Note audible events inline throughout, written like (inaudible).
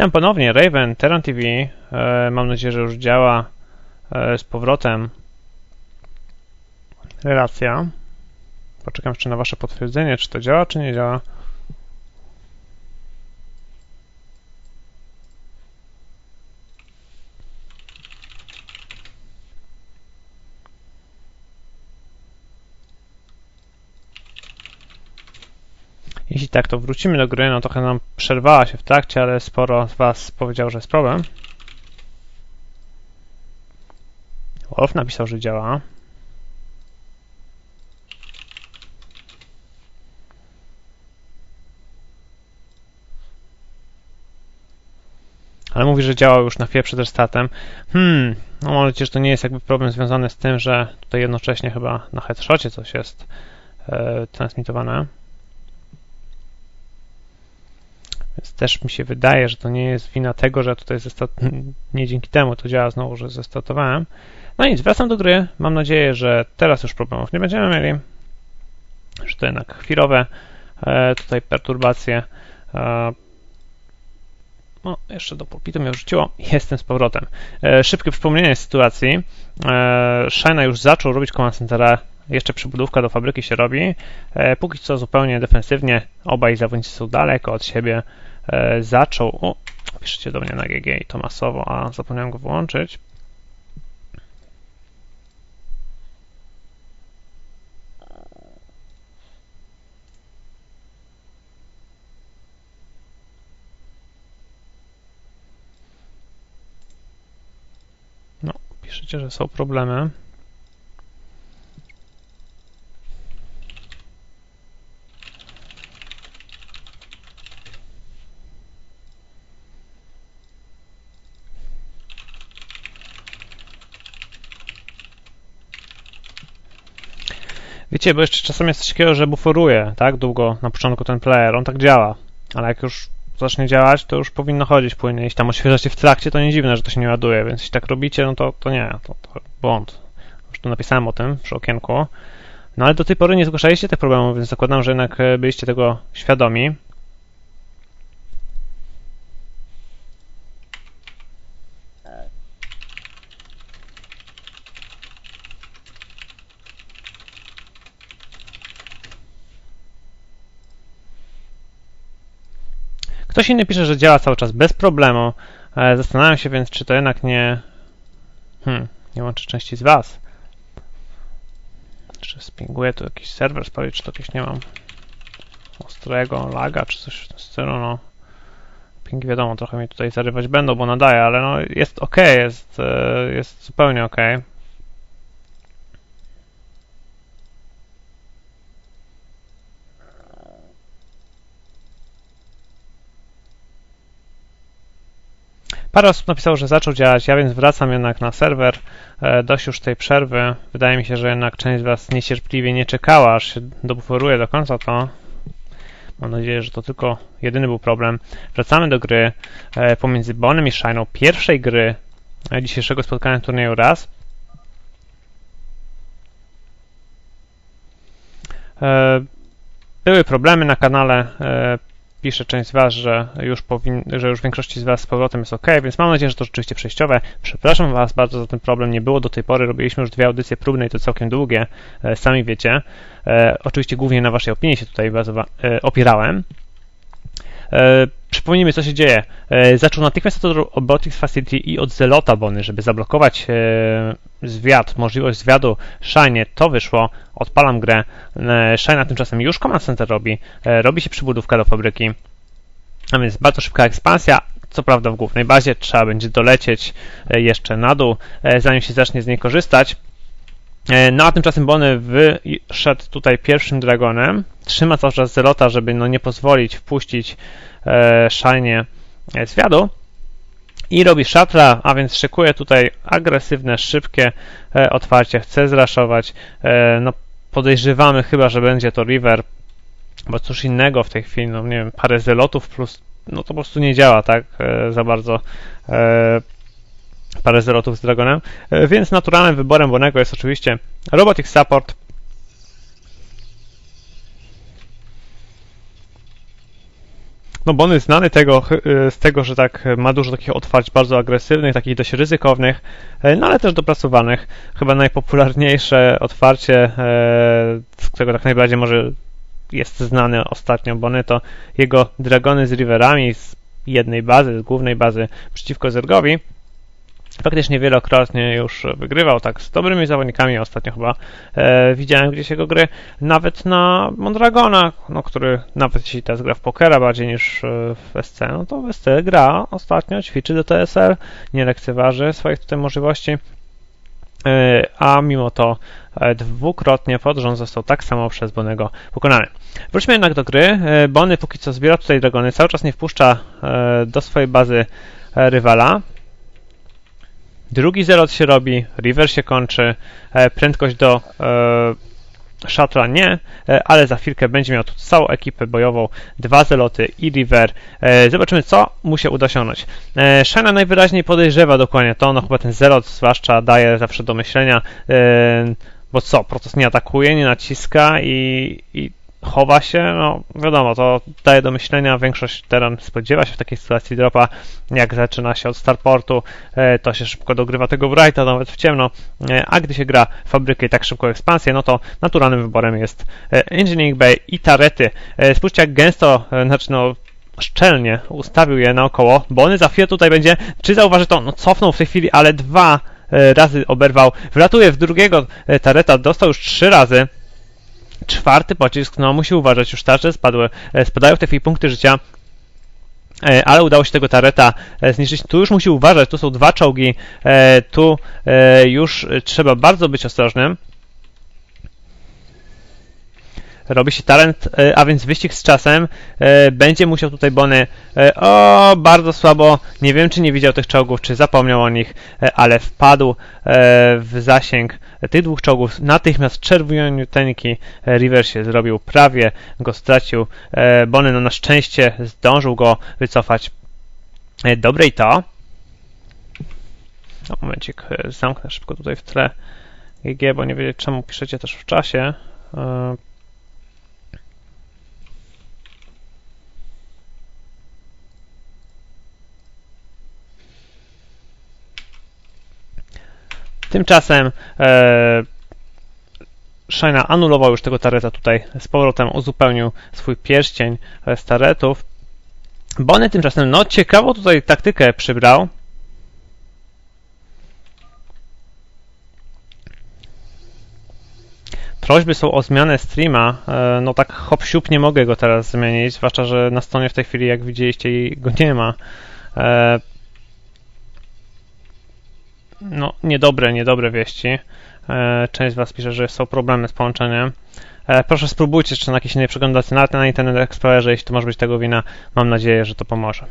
Witam ponownie, Raven, Terran TV. E, mam nadzieję, że już działa e, z powrotem relacja. Poczekam jeszcze na Wasze potwierdzenie, czy to działa, czy nie działa. Tak, to wrócimy do gry. No trochę nam przerwała się w trakcie, ale sporo z Was powiedział, że jest problem. Wolf napisał, że działa. Ale mówi, że działa już na chwilę przed restartem. Hmm, no mam nadzieję, że to nie jest jakby problem związany z tym, że tutaj jednocześnie chyba na headshocie coś jest e, transmitowane. Więc też mi się wydaje, że to nie jest wina tego, że tutaj zestat... (laughs) nie dzięki temu to działa znowu, że zestartowałem. No nic, wracam do gry. Mam nadzieję, że teraz już problemów nie będziemy mieli. Że to jednak chwilowe e, tutaj perturbacje. E, no, jeszcze do pulpitu mnie wrzuciło. (laughs) Jestem z powrotem. E, szybkie przypomnienie sytuacji. E, Shina już zaczął robić command centera. Jeszcze przybudówka do fabryki się robi. E, póki co zupełnie defensywnie. Obaj zawodnicy są daleko od siebie. E, zaczął. O, piszecie do mnie na GG i to masowo, a zapomniałem go włączyć. No, piszecie, że są problemy. Wiecie, bo jeszcze czasem jest coś takiego, że buforuje, tak, długo na początku ten player, on tak działa, ale jak już zacznie działać, to już powinno chodzić płynnie. Jeśli tam odświeżacie w trakcie, to nie dziwne, że to się nie ładuje, więc jeśli tak robicie, no to, to nie, to, to błąd. Już tu napisałem o tym przy okienku. No ale do tej pory nie zgłaszaliście tych problemów, więc zakładam, że jednak e, byliście tego świadomi. Ktoś inny pisze, że działa cały czas bez problemu. E, Zastanawiam się więc, czy to jednak nie. Hmm, nie łączy części z Was. Czy spinguję tu jakiś serwer sprawdzić, czy to jakieś nie mam ostrego laga, czy coś w tym stylu, no. Ping wiadomo, trochę mi tutaj zarywać będą, bo nadaje, ale no jest ok, jest, e, jest zupełnie ok. Parę osób napisało, że zaczął działać, ja więc wracam jednak na serwer. E, dość już tej przerwy. Wydaje mi się, że jednak część z Was niecierpliwie nie czekała, aż się dobuforuje do końca to. Mam nadzieję, że to tylko jedyny był problem. Wracamy do gry e, pomiędzy Bonem i Shiną, pierwszej gry e, dzisiejszego spotkania turnieju raz. Były problemy na kanale pisze część z Was, że już, powin, że już w większości z Was z powrotem jest ok, więc mam nadzieję, że to rzeczywiście przejściowe. Przepraszam Was bardzo za ten problem, nie było do tej pory, robiliśmy już dwie audycje próbne i to całkiem długie, e, sami wiecie. E, oczywiście głównie na Waszej opinii się tutaj e, opierałem. Przypomnijmy, co się dzieje. E, zaczął natychmiast od Robotics Facility i od Zelota Bony, żeby zablokować e, zwiad, możliwość zwiadu Shine. To wyszło, odpalam grę. E, Shine tymczasem już Command Center robi. Robi się przybudówka do fabryki. A więc bardzo szybka ekspansja. Co prawda w głównej bazie trzeba będzie dolecieć jeszcze na dół, zanim się zacznie z niej korzystać. No a tymczasem Bony wyszedł tutaj pierwszym dragonem. Trzyma cały czas Zelota, żeby no nie pozwolić wpuścić e, Shine zwiadu. I robi szatla, a więc szykuje tutaj agresywne, szybkie e, otwarcie. Chce zraszować. E, no podejrzewamy chyba, że będzie to River, bo cóż innego w tej chwili, no nie wiem, parę zelotów plus, no to po prostu nie działa tak e, za bardzo. E, parę zelotów z Dragonem, e, więc naturalnym wyborem Bonego jest oczywiście Robotics Support. No bo on jest znany tego, z tego, że tak ma dużo takich otwarć bardzo agresywnych, takich dość ryzykownych, no ale też dopracowanych. Chyba najpopularniejsze otwarcie, z którego tak najbardziej może jest znany ostatnio Bony, to jego dragony z riverami z jednej bazy, z głównej bazy przeciwko Zergowi. Faktycznie wielokrotnie już wygrywał, tak, z dobrymi zawodnikami. Ostatnio chyba e, widziałem gdzieś jego gry, nawet na Mondragona, no, który nawet jeśli teraz gra w pokera bardziej niż e, w SC, no to w SC gra ostatnio, ćwiczy do TSR, nie lekceważy swoich tutaj możliwości. E, a mimo to e, dwukrotnie pod rząd został tak samo przez Bonego pokonany. Wróćmy jednak do gry. Bony póki co zbiera tutaj dragony, cały czas nie wpuszcza do swojej bazy rywala. Drugi zerot się robi, river się kończy, prędkość do Szatra nie, e, ale za chwilkę będzie miał tu całą ekipę bojową, dwa zeloty i River. E, zobaczymy, co mu się uda osiągnąć. E, Shana najwyraźniej podejrzewa dokładnie to, no chyba ten zelot zwłaszcza daje zawsze do myślenia, bo co, proces nie atakuje, nie naciska i, i chowa się, no wiadomo, to daje do myślenia, większość teren spodziewa się w takiej sytuacji dropa, jak zaczyna się od starportu, e, to się szybko dogrywa tego Brighta, nawet w ciemno, e, a gdy się gra fabrykę i tak szybko ekspansję, no to naturalnym wyborem jest e, Engineering Bay i Tarety. Spójrzcie jak gęsto, znaczy no szczelnie ustawił je naokoło, bo on za chwilę tutaj będzie, czy zauważy to, no cofnął w tej chwili, ale dwa razy oberwał, wlatuje w drugiego Tareta, dostał już trzy razy, czwarty pocisk, no musi uważać, już tarcze spadły, e, spadają w tej chwili punkty życia, e, ale udało się tego tareta e, zniszczyć. Tu już musi uważać, tu są dwa czołgi, tu już trzeba bardzo być ostrożnym. Robi się talent, a więc wyścig z czasem. Będzie musiał tutaj Bony. O, bardzo słabo. Nie wiem, czy nie widział tych czołgów, czy zapomniał o nich, ale wpadł w zasięg tych dwóch czołgów natychmiast czerwoniuteńki e, River się zrobił, prawie go stracił. E, Bony no na szczęście zdążył go wycofać. E, dobre i to. No, momencik, zamknę szybko tutaj w tle GG, bo nie wiem czemu piszecie też w czasie. Tymczasem e, Shina anulował już tego Tareta tutaj z powrotem, uzupełnił swój pierścień e, z Taretów. Bonny tymczasem, no ciekawą tutaj taktykę przybrał. Prośby są o zmianę streama. E, no tak hop siup nie mogę go teraz zmienić, zwłaszcza, że na stronie w tej chwili, jak widzieliście, go nie ma. E, no, niedobre, niedobre wieści. E, część z Was pisze, że są problemy z połączeniem. E, proszę spróbujcie jeszcze na jakiejś innej przeglądarce, na Internet Explorerze, jeśli to może być tego wina. Mam nadzieję, że to pomoże.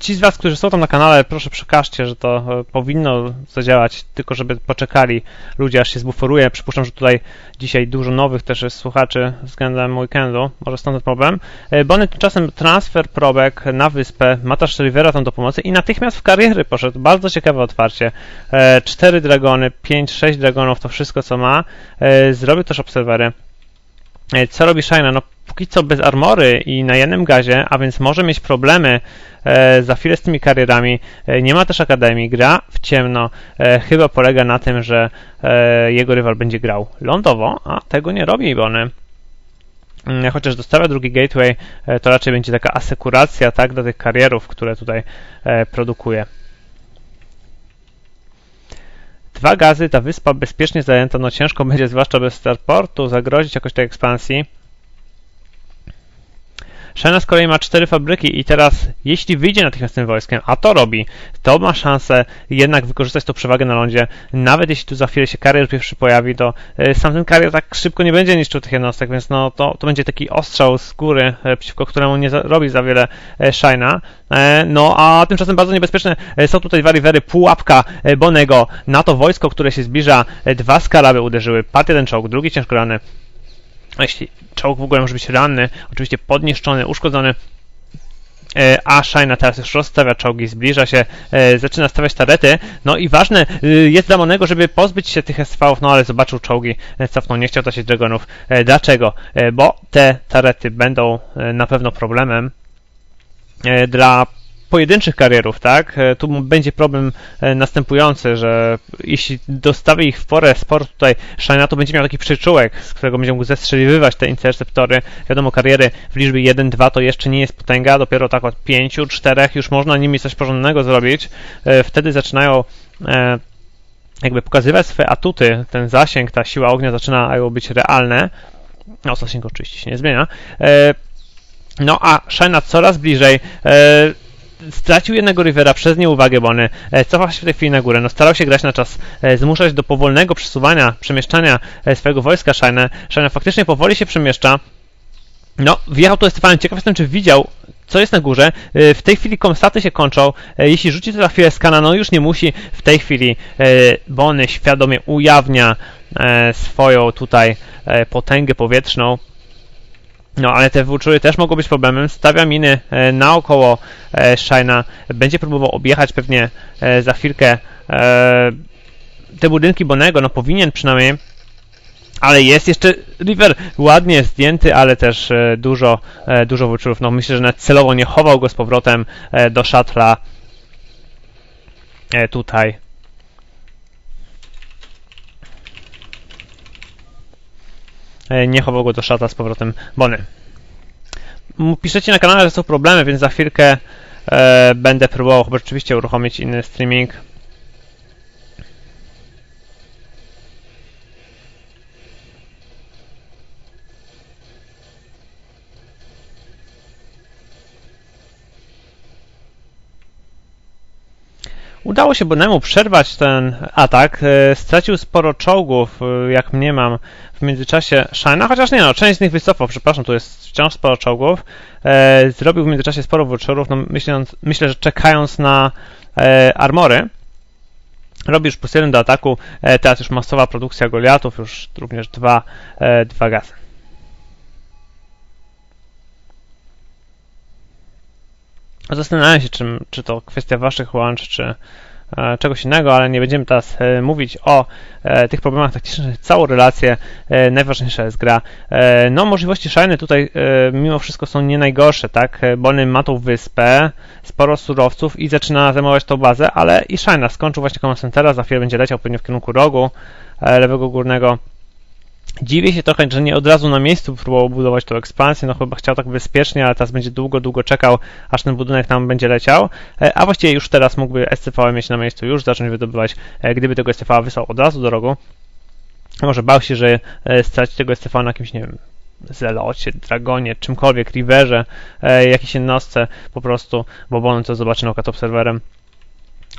Ci z Was, którzy są tam na kanale, proszę przekażcie, że to e, powinno zadziałać, tylko żeby poczekali ludzie, aż się zbuforuje. Przypuszczam, że tutaj dzisiaj dużo nowych też jest słuchaczy względem weekendu, może stąd problem. E, Bony tymczasem transfer probek na wyspę, ma też Rivera tam do pomocy i natychmiast w kariery poszedł. Bardzo ciekawe otwarcie. E, cztery dragony, pięć, sześć dragonów, to wszystko co ma. Zrobił też obserwery. Co robi Shina? No póki co bez armory i na jednym gazie, a więc może mieć problemy e, za chwilę z tymi karierami. E, nie ma też akademii, gra w ciemno. E, chyba polega na tym, że e, jego rywal będzie grał lądowo, a tego nie robi Bony. Mm, chociaż dostawia drugi gateway, e, to raczej będzie taka asekuracja tak, dla tych karierów, które tutaj e, produkuje. Dwa gazy, ta wyspa bezpiecznie zajęta, no ciężko (laughs) będzie, zwłaszcza bez starportu, zagrozić jakoś tej ekspansji. China z kolei ma cztery fabryki i teraz, jeśli wyjdzie natychmiast tym wojskiem, a to robi, to ma szansę jednak wykorzystać tą przewagę na lądzie. Nawet jeśli tu za chwilę się karier pierwszy pojawi, to e, sam ten karier tak szybko nie będzie niszczył tych jednostek, więc no to, to będzie taki ostrzał z góry, e, przeciwko któremu nie za, robi za wiele e, Shina. No a tymczasem bardzo niebezpieczne są tutaj dwa rivery, pułapka Bonego na to wojsko, które się zbliża. Dwa skaraby uderzyły, padł jeden czołg, drugi ciężko rany. Jeśli czołg w ogóle może być ranny, oczywiście podniszczony, uszkodzony, E, a Shina teraz już rozstawia czołgi, zbliża się, e, zaczyna stawiać tarety, no i ważne e, jest dla Monego, żeby pozbyć się tych SV-ów, no ale zobaczył czołgi, cofnął, nie chciał tracić Dragonów. Dlaczego? Bo te tarety będą na pewno problemem dla pojedynczych karierów, tak? E, tu będzie problem e, następujący, że jeśli dostawi ich w porę sporo tutaj Shina, to będzie miał taki przyczółek, z którego będzie mógł zestrzeliwywać te interceptory. Wiadomo, kariery w liczbie 1-2 to jeszcze nie jest potęga, dopiero tak od 5, 4 już można nimi coś porządnego zrobić. E, wtedy zaczynają jakby pokazywać swoje atuty, ten zasięg, ta siła ognia zaczyna być realne. No, zasięg oczywiście się nie zmienia. No a Shina coraz bliżej stracił jednego Rivera przez nieuwagę, bo on e, cofał się w tej chwili na górę. No, starał się grać na czas, e, zmuszać do powolnego przesuwania, przemieszczania e, swojego wojska Shine. Shine faktycznie powoli się przemieszcza. No, wjechał tu Estefanem. Ciekaw jestem, czy widział, co jest na górze. W tej chwili komstaty się kończą. Jeśli rzuci to za chwilę skana, no już nie musi. W tej chwili Bony świadomie ujawnia swoją tutaj potęgę powietrzną. No, ale te włóczury też mogą być problemem. Stawia miny e, naokoło e, Shina. Będzie próbował objechać pewnie e, za chwilkę te budynki Bonego. No, powinien przynajmniej. Ale jest jeszcze River ładnie zdjęty, ale też dużo, dużo włóczurów. No, myślę, że nawet celowo nie chował go z powrotem do szatla tutaj. Nie chował go do szata z powrotem Bony. Piszecie na kanale, że są problemy, więc za chwilkę e, będę próbował chyba rzeczywiście uruchomić inny streaming. Udało się Bonemu przerwać ten atak. E, stracił sporo czołgów, e, jak mnie mam w międzyczasie Shina, chociaż nie no, część z nich wycofał, przepraszam, tu jest wciąż sporo czołgów. E, zrobił w międzyczasie sporo vulturów, no myśląc, myślę, że czekając na armory. Robi już plus jeden do ataku, teraz już masowa produkcja Goliatów, już również dwa, dwa gazy. Zastanawiam się, czy, czy to kwestia waszych łącz, czy e, czegoś innego, ale nie będziemy teraz e, mówić o e, tych problemach taktycznych, całą relację, najważniejsza jest gra. No, możliwości Shiny tutaj mimo wszystko są nie najgorsze, tak? Bony ma tą wyspę, sporo surowców i zaczyna zajmować tą bazę, ale i Shina skończył właśnie Command za chwilę będzie leciał pewnie w kierunku rogu lewego górnego Dziwię się trochę, że nie od razu na miejscu próbował budować tą ekspansję, no chyba chciał tak bezpiecznie, ale teraz będzie długo, długo czekał, aż ten budynek tam będzie leciał, e, a właściwie już teraz mógłby SCV mieć na miejscu, już zacząć wydobywać, e, gdyby tego SCV wysłał od razu do rogu. Może bał się, że e, straci tego SCV na jakimś, nie wiem, Zelocie, Dragonie, czymkolwiek, Riverze, jakiejś jednostce po prostu, bo on to zobaczy na serwerem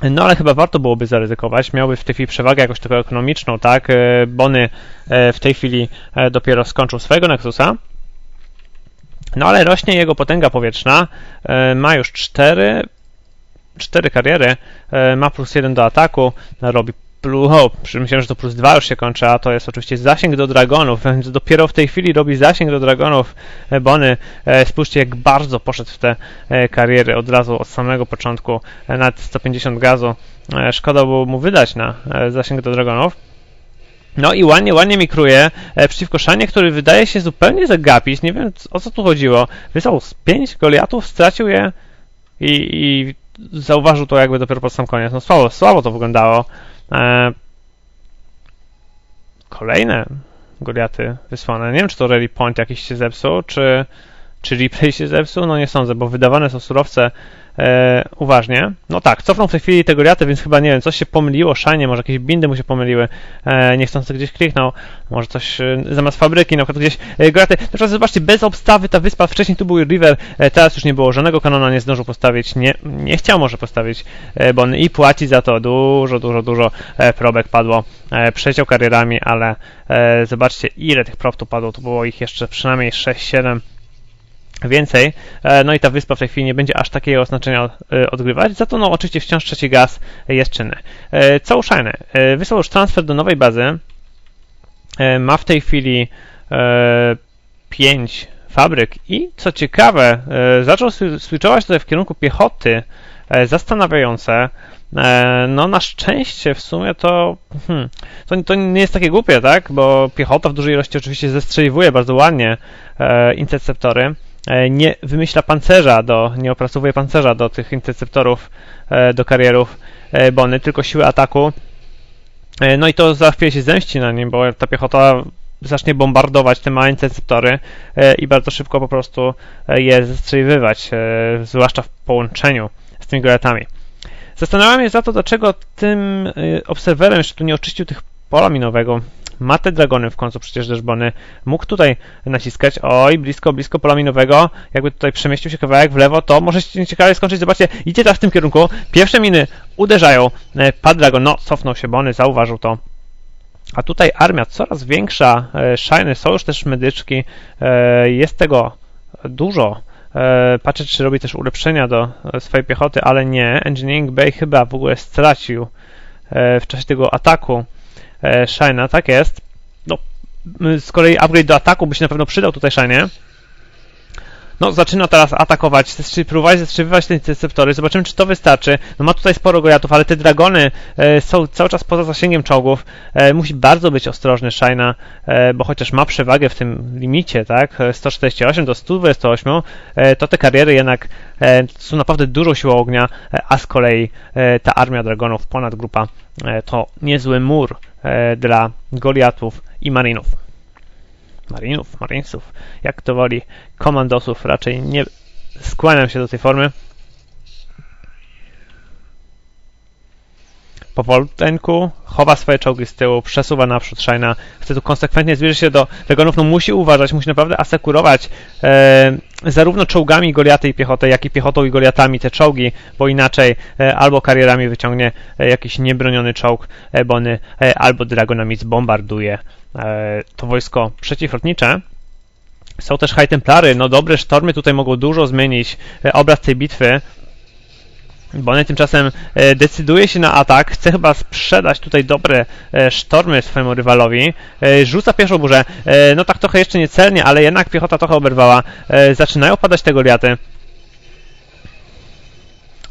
no ale chyba warto byłoby zaryzykować. Miałby w tej chwili przewagę jakoś taką ekonomiczną, tak? E, Bony e, w tej chwili e, dopiero skończył swojego Nexusa. No ale rośnie jego potęga powietrzna. Ma już 4, 4 kariery, ma plus 1 do ataku, robi o, myślałem, że to plus 2 już się kończy, a to jest oczywiście zasięg do dragonów, (laughs) więc dopiero w tej chwili robi zasięg do dragonów e, Bony. E, spójrzcie, jak bardzo poszedł w te e, kariery od razu, od samego początku, nad 150 gazu. Szkoda było mu wydać na zasięg do dragonów. No i ładnie, ładnie mikruje przeciwko Szanie, który wydaje się zupełnie zagapić. Nie wiem o co tu chodziło. Wysłał z 5 Goliatów, stracił je i, i zauważył to jakby dopiero pod sam koniec. No słabo, słabo to wyglądało. E, kolejne Goliaty wysłane. Nie wiem, czy to Rally Point jakiś się zepsuł, czy, czy replay się zepsuł. No nie sądzę, bo wydawane są surowce e, uważnie. No tak, cofnął w tej chwili tego Goliaty, więc chyba, nie wiem, coś się pomyliło, szanie, może jakieś bindy mu się pomyliły, e, niechcący gdzieś kliknął, może coś e, zamiast fabryki, na przykład gdzieś e. Na przykład zobaczcie, bez obstawy ta wyspa, wcześniej tu był River, e, teraz już nie było żadnego kanona, nie zdążył postawić, nie, nie chciał może postawić, e, bo on i płaci za to dużo, dużo, dużo e, probek padło, e, przeciął karierami, ale e, zobaczcie, ile tych prop tu padło, to było ich jeszcze przynajmniej 6-7 więcej. E, no i ta wyspa w tej chwili nie będzie aż takiego znaczenia e, odgrywać, za to no oczywiście wciąż trzeci gaz jest czynny. E, co uszajne, wysłał już transfer do nowej bazy, ma w tej chwili 5 fabryk i co ciekawe, zaczął swi- switchować tutaj w kierunku piechoty, zastanawiające. No na szczęście w sumie to, hmm, to, to nie jest takie głupie, tak? Bo piechota w dużej ilości oczywiście zestrzeliwuje bardzo ładnie e, interceptory. E, Nie wymyśla pancerza do, nie opracowuje pancerza do tych interceptorów, e, do karierów e, Bony, tylko siły ataku. No i to za chwilę się zemści na nim, bo ta piechota zacznie bombardować te małe interceptory i bardzo szybko po prostu je zestrzeliwywać, e, zwłaszcza w połączeniu z tymi goletami. Zastanawiam się za to, dlaczego tym obserwerem jeszcze tu nie oczyścił tych pola minowego. Ma te dragony w końcu przecież też Bony. Mógł tutaj naciskać. Oj, blisko, blisko pola minowego. Jakby tutaj przemieścił się kawałek w lewo, to może się ciekawie skończyć. Zobaczcie, idzie teraz w tym kierunku. Pierwsze miny uderzają. E, Padł dragon. No, cofnął się Bony, zauważył to. A tutaj armia coraz większa. E, Shiny są już też medyczki. E, Jest tego dużo. Patrzę, czy robi też ulepszenia do swojej piechoty, ale nie. Engineering Bay chyba w ogóle stracił w czasie tego ataku e, Shine'a, tak jest. No, z kolei upgrade do ataku by się na pewno przydał tutaj Shine. No, zaczyna teraz atakować, zestrzy- próbować zestrzeliwać te interceptory. Zobaczymy, czy to wystarczy. No, ma tutaj sporo gojatów, ale te dragony e, są cały czas poza zasięgiem czołgów. E, musi bardzo być ostrożny Shina, e, bo chociaż ma przewagę w tym limicie, tak, e, 148 do 128, e, to te kariery jednak e, są naprawdę dużą siłą ognia, e, a z kolei e, ta armia dragonów, ponad grupa, e, to niezły mur e, dla Goliatów i Marinów. Marinów, Marinesów, jak to woli, komandosów, raczej nie skłaniam się do tej formy. Powolutku chowa swoje czołgi z tyłu, przesuwa naprzód Shina, chce tu konsekwentnie zbliżyć się do dragonów, no musi uważać, musi naprawdę asekurować e, zarówno czołgami Goliaty i piechotę, jak i piechotą i Goliatami te czołgi, bo inaczej e, albo karierami wyciągnie e, jakiś niebroniony czołg e, Bony, e, albo dragonami zbombarduje e, to wojsko przeciwlotnicze. Są też High Templary, no dobre sztormy tutaj mogą dużo zmienić e, obraz tej bitwy. Bonnet tymczasem e, decyduje się na atak, chce chyba sprzedać tutaj dobre e, sztormy swojemu rywalowi. E, rzuca pierwszą burzę, no tak trochę jeszcze niecelnie, ale jednak piechota trochę oberwała. Zaczynają padać te Goliaty.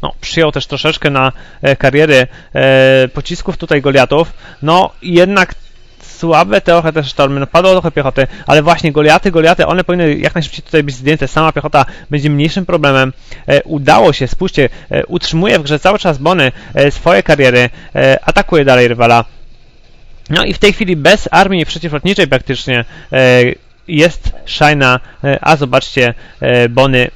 No, przyjął też troszeczkę na kariery pocisków tutaj Goliatów. No, jednak słabe trochę te sztormy, no padło trochę piechoty, ale właśnie Goliaty, Goliaty, one powinny jak najszybciej tutaj być zdjęte, sama piechota będzie mniejszym problemem. E, udało się, spójrzcie, e, utrzymuje w grze cały czas Bony e, swoje kariery, e, atakuje dalej rywala. No i w tej chwili bez armii przeciwlotniczej praktycznie e, jest Shina, e, a zobaczcie, e, Bony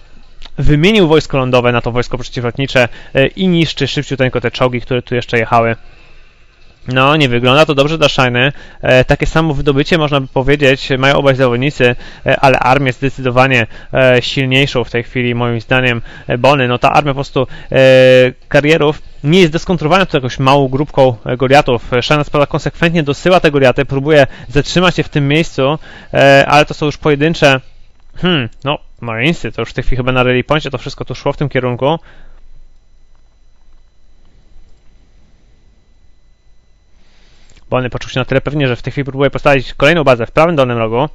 wymienił wojsko lądowe na to wojsko przeciwlotnicze e, i niszczy szybciuteńko te czołgi, które tu jeszcze jechały. No, nie wygląda to dobrze dla Shiny. E, takie samo wydobycie, można by powiedzieć, mają obaj zawodnicy, e, ale armię zdecydowanie e, silniejszą w tej chwili, moim zdaniem, e, Bony. No, ta armia po prostu e, karierów nie jest deskontrowana tu jakąś małą grupką e, Goliatów. Shiny spada konsekwentnie dosyła te Goliaty, próbuje zatrzymać się w tym miejscu, e, ale to są już pojedyncze Hmm, no, Marinesy, to już w tej chwili chyba na Rally Pointie to wszystko tu szło w tym kierunku. Bony poczuł się na tyle pewnie, że w tej chwili próbuje postawić kolejną bazę w prawym dolnym rogu.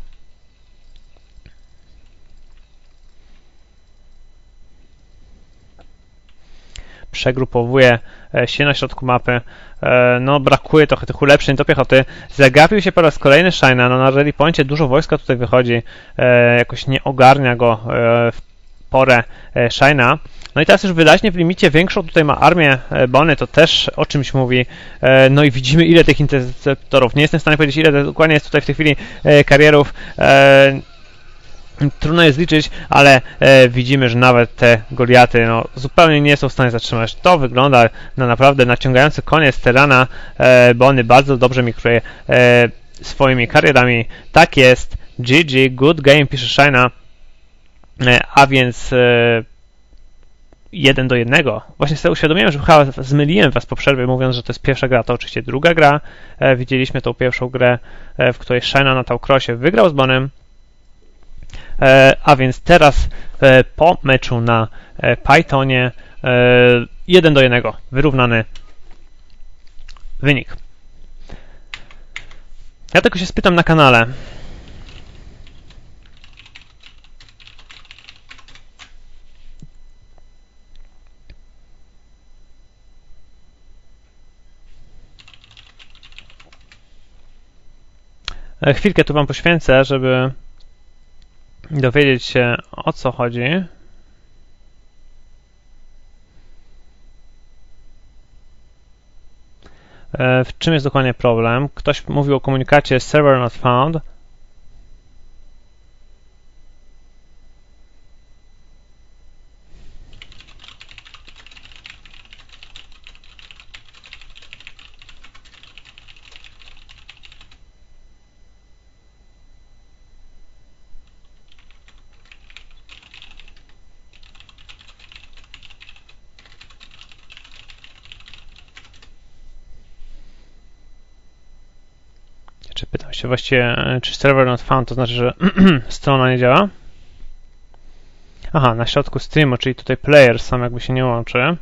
Przegrupowuje się na środku mapy. E, No, brakuje trochę tych ulepszeń do piechoty. Zagapił się po raz kolejny Shina. No, na Rally Pointie dużo wojska tutaj wychodzi. E, Jakoś nie ogarnia go e, w porę e, Shina. No i teraz już wyraźnie w limicie większą tutaj ma armię e, Bony, to też o czymś mówi. E, No i widzimy ile tych interceptorów. Nie jestem w stanie powiedzieć ile dokładnie jest tutaj w tej chwili karierów. Trudno jest liczyć, ale widzimy, że nawet te Goliaty no, zupełnie nie są w stanie zatrzymać. To wygląda na naprawdę naciągający koniec Terana. E, bardzo dobrze mikruje e, swoimi karierami. Tak jest. GG, good game, pisze Shina. E, a więc e, 1 do 1. Właśnie sobie uświadomiłem, że chyba zmyliłem was po przerwie, mówiąc, że to jest pierwsza gra, to oczywiście druga gra. E, widzieliśmy tą pierwszą grę, w której Shina na Taucrosie wygrał z Bonem. A więc teraz po meczu na Pythonie e, 1 do 1 wyrównany wynik. Ja tylko się spytam na kanale. Chwilkę tu Wam poświęcę, żeby dowiedzieć się o co chodzi. E, W czym jest dokładnie problem? Ktoś mówił o komunikacie server not found. Czy pytam się właściwie, e, czy server not found to znaczy, że (clears throat) strona nie działa? Aha, na środku streamu, czyli tutaj player sam jakby się nie łączy.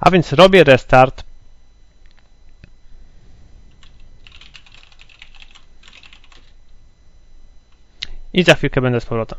A więc robię restart. I za chwilkę będę z powrotem.